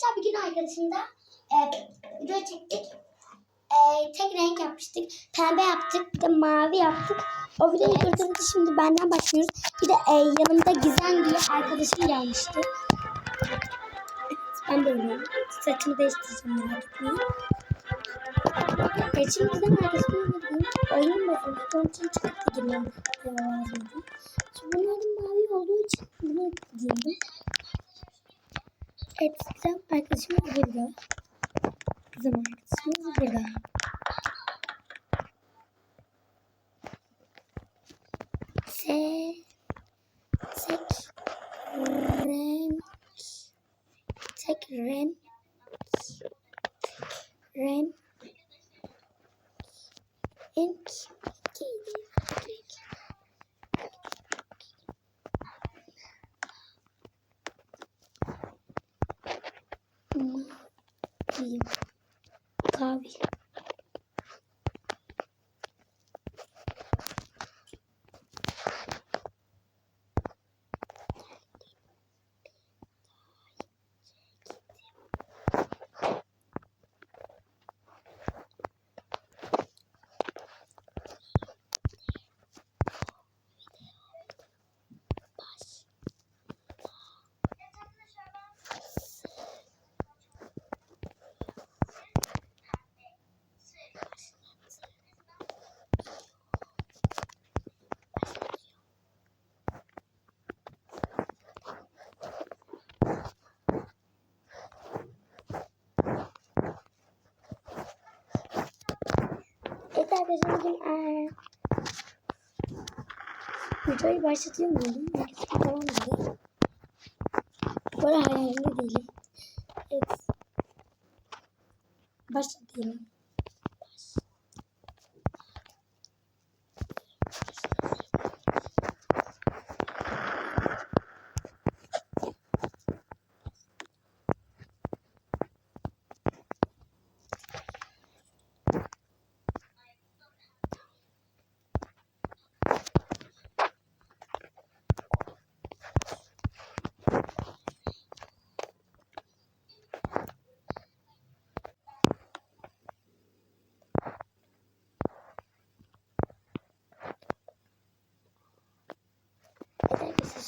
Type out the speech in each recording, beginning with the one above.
Arkadaşlar bir gün arkadaşımda e, video çektik. E, tek renk yapmıştık. Pembe yaptık. Bir de mavi yaptık. O videoyu durdurdu. Şimdi benden başlıyoruz. Bir de e, yanımda Gizem diye arkadaşım gelmişti. Ben böyle saçımı değiştireceğim etmeyin. E, şimdi Gizem arkadaşımla gideyim. Oyun bozuldu. Onun için çıkıp da girmem bunların mavi olduğu için bunu giydim. Evet, Gizem arkadaşımız burada. Gizem arkadaşımız burada. Se tek renk tek renk renk renk renk Mavi. Kahve. Evet arkadaşlar bugün eee videoyu başlatıyor muydum? Herkes tamam dedi. Arada hayalimde değilim. Evet. Başlat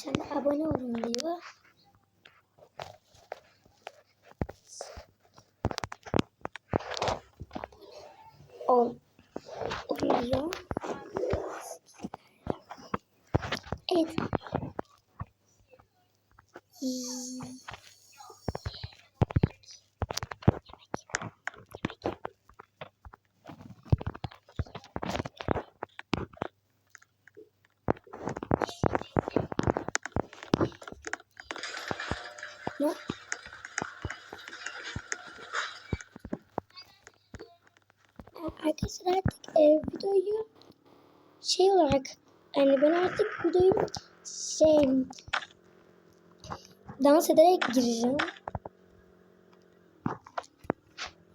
arkadaşlar şimdi abone olun diyor. Ol. Oluyor. Evet. Ne? Arkadaşlar artık e, videoyu şey olarak yani ben artık videoyu şey dans ederek gireceğim.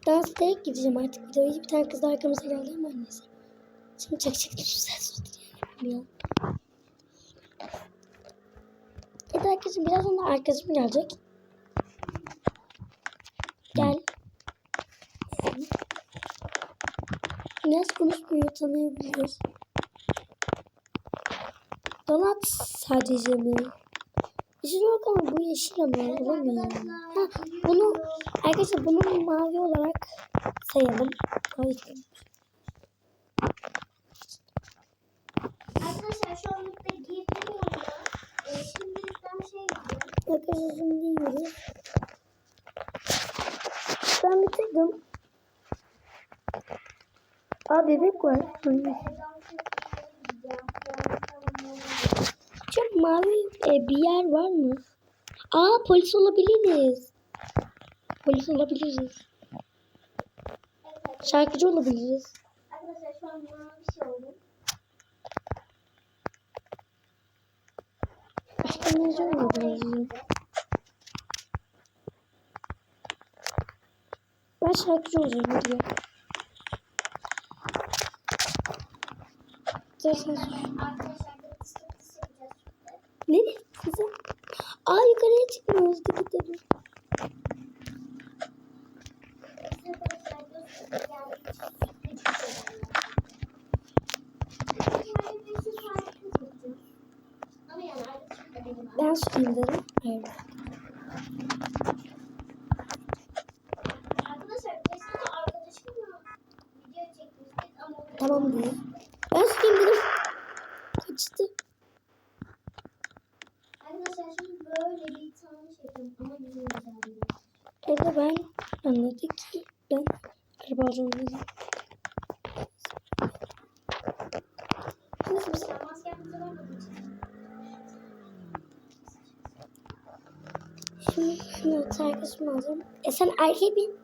Dans ederek gireceğim artık videoyu. Bir tane kız da arkamıza geldi ama neyse. Şimdi çekecektim şu ses otur yani. Evet arkadaşlar biraz sonra arkadaşım gelecek. Gel. Biraz konuşmuyor tanıyabiliriz. Donat sadece mi? Yeşil yok ama bu yeşil ama olamıyor. Ha, bunu arkadaşlar bunu mavi olarak sayalım. Ay, Arkadaşlar şu anlıkta girdim oyuna. Ee, şimdilikten şey gidiyor. Arkadaşlar şimdi yiyoruz. Ben bitirdim. Aa bebek var. Çok mavi e, bir yer var mı? Aa polis olabiliriz. Polis olabiliriz. Şarkıcı olabiliriz. Arkadaşlar şu an mavi şey oldu. Başka ne olabiliriz? Ben şarkıcı olacağım. isterseniz. Nereye kızım? Aa yukarıya çıkmıyoruz gidelim. Ben suyum dedim. Evet. Şimdi şunu arkadaşımı alacağım. E sen erkek miyim?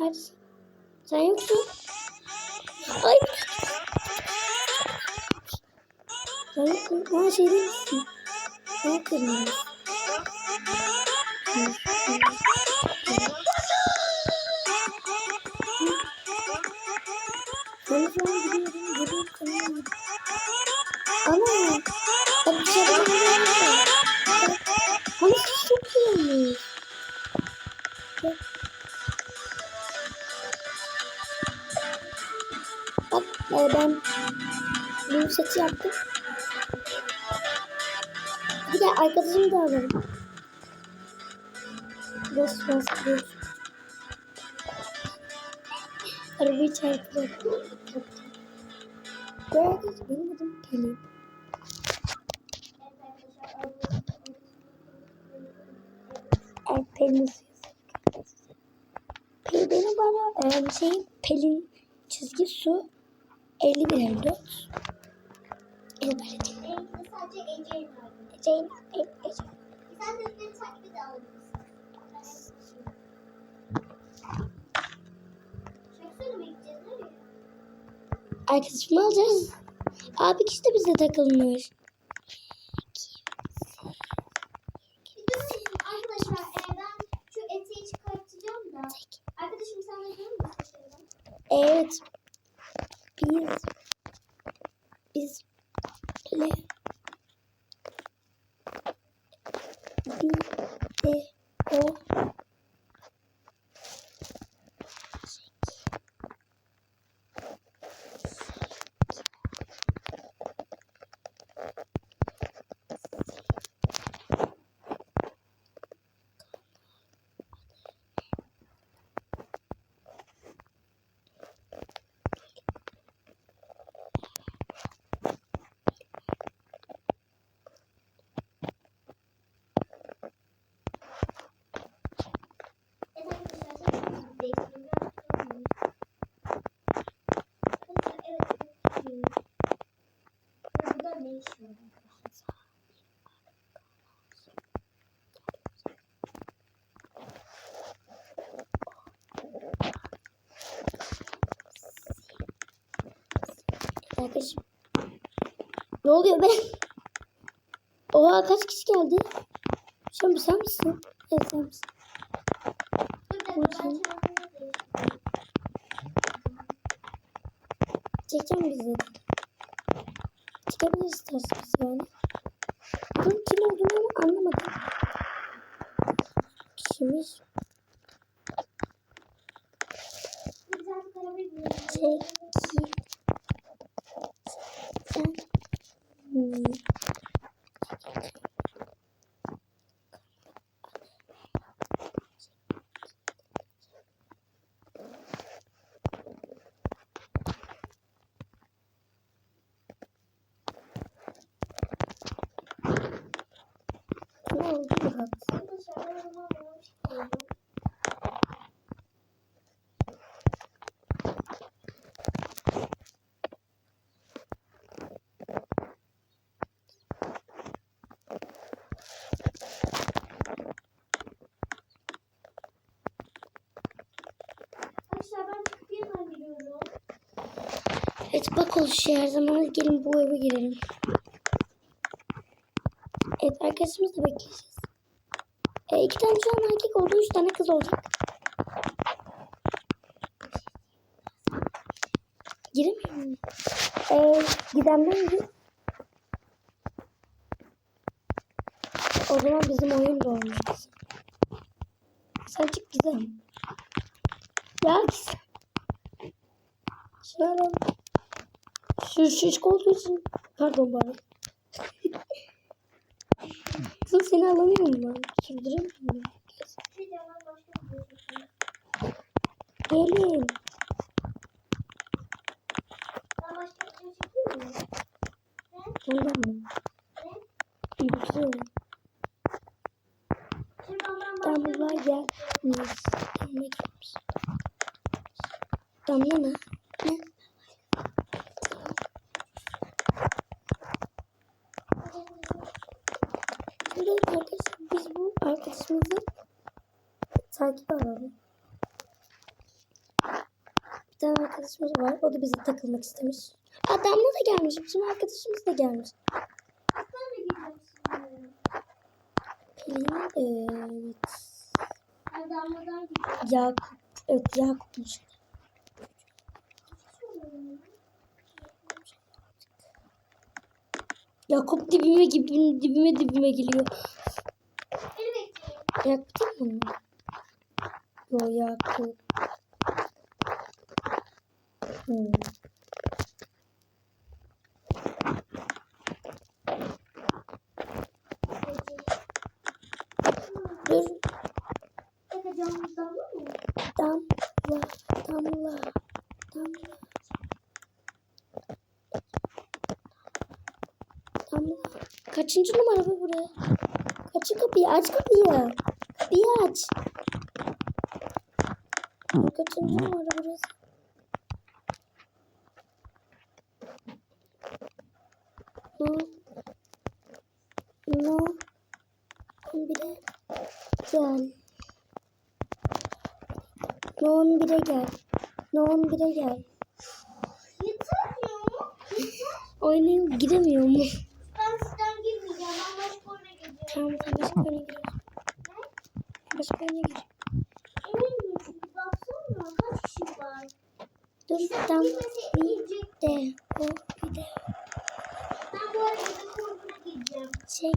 Neredesin? Sen yoksun. Ay. Sen yoksun. Ha şey değil misin? Ben kırmızı. Ben Arabayı. Bu arkadaş benim adım Pelin. Pelin Pelin bana e, şey Pelin çizgi su 51 54. El böyle değil. Benimkide sadece Ece'nin var. Ece'nin el, Ece. Sen de beni takibi de Arkadaşımı alacağız. Abi kişi de bize takılmış. Arkadaşlar e, ben şu eteği çıkartacağım da. Arkadaşım sen de görür müsün şeyden? Evet. Biz biz le bir de o Evet arkadaşlar sen değiştireyim. Arkadaşlar evet değiştireyim. Burada ne iş var arkadaşlar? Arkadaşım. Ne oluyor be? Oha kaç kişi geldi? An bu sen misin? Evet sen misin? Değiştireyim. Çekeceğim bizi. Çıkabiliriz isterseniz yani. Bunun kim olduğunu anlamadım. Kişimiz Biz artık arabayı bulalım. çeki. Sen. Hmm. Ne oldu Murat? Arkadaşlar ben arabamı almış koydum. Arkadaşlar ben çıkıp yeniden giriyorum. Evet bak oluşuyor her zaman. Gelin bu eve girelim. Evet arkadaşımız da bekleyeceğiz. E, iki tane şu an erkek oldu. Üç tane kız olacak. Giremiyor muyum? E, gidemden gir. O zaman bizim oyun da olmaz. Sen çık Gizem. Ya. Şuna bak. Şu şişko olduğu için. Pardon bana. Kızım seni. Bir de ben video çekeyim. Gelin. Ondan mı? Yüksel. Damla gel. Damla gelmiş. Damla ne? Ne? Şimdi arkadaşlar biz bu arkadaşımızı takip alalım. Bir tane arkadaşımız var. O da bize takılmak istemiş. Aa Damla da gelmiş. Bizim arkadaşımız da gelmiş. Pelin evet. Ben damladan gidiyorum. Yakup. Evet Yakup'muş. Yakup dibime dibime dibime dibime geliyor. Yakup değil mi? Yo Yakup. Hmm. Dur. Damla. Damla. Damla. Damla. Kaçıncı numara bu buraya? Kaçın kapıyı? Aç kapıyı. Kapıyı aç. Kaçıncı numara burası? No. No. On bire gel. No on bire gel. No on bire gel. Yeter ya. Oynayayım giremiyor mu? Ben sizden girmeyeceğim. Ben başka oyuna gireceğim. Tamam sen başka oyuna gir. Başka oyuna gir. Emin misin? Baksana kaç kişi var? Dur tam de o bir de Ben bu arada bir korkuna gireceğim. çek.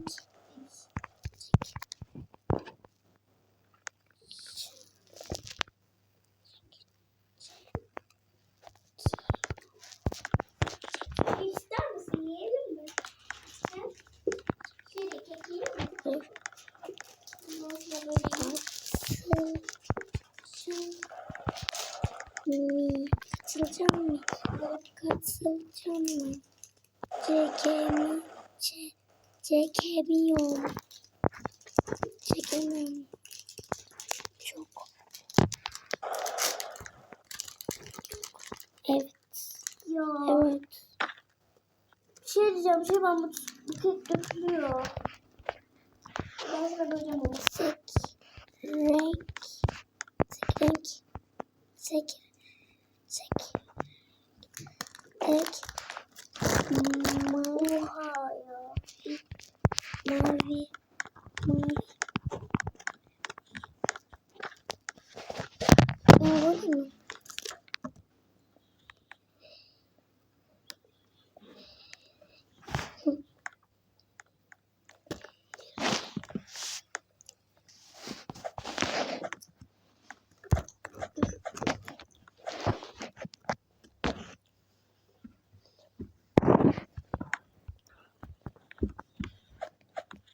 İster misin? Yiyelim mi? Şöyle kek mi? Böyle katılacağım mı? Katılacağım mı? Çekemi çe, çekemiyorum. Çekemem. Çok. Evet. Ya. Evet. Bir şey diyeceğim. Şey ben bu, kek dökülüyor. Ben sana böleceğim onu. Sek. Renk. Sek renk. Sek. Sek. Ek. Mavi. Mavi. Mavi. Mavi mi?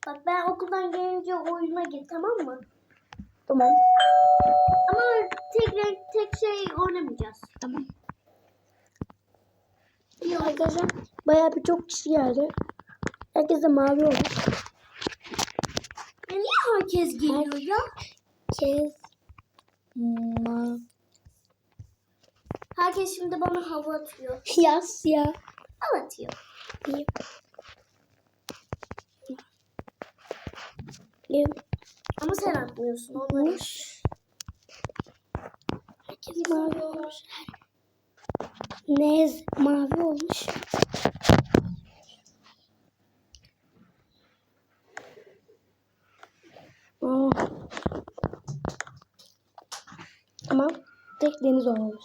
Bak ben okuldan gelince oyuna gir tamam mı? Tamam. Ama tek renk tek şey oynamayacağız. Tamam. İyi arkadaşlar. Bayağı bir çok kişi geldi. Herkes de mavi oldu. Ya niye herkes geliyor ya? Herkes ma Herkes şimdi bana hava atıyor. yaz ya. Hava atıyor. İyi. İyi. Ama sen atmıyorsun onları. Olmuş. Herkes mavi olmuş. Nez mavi olmuş. Aa. Ama tek deniz olmuş.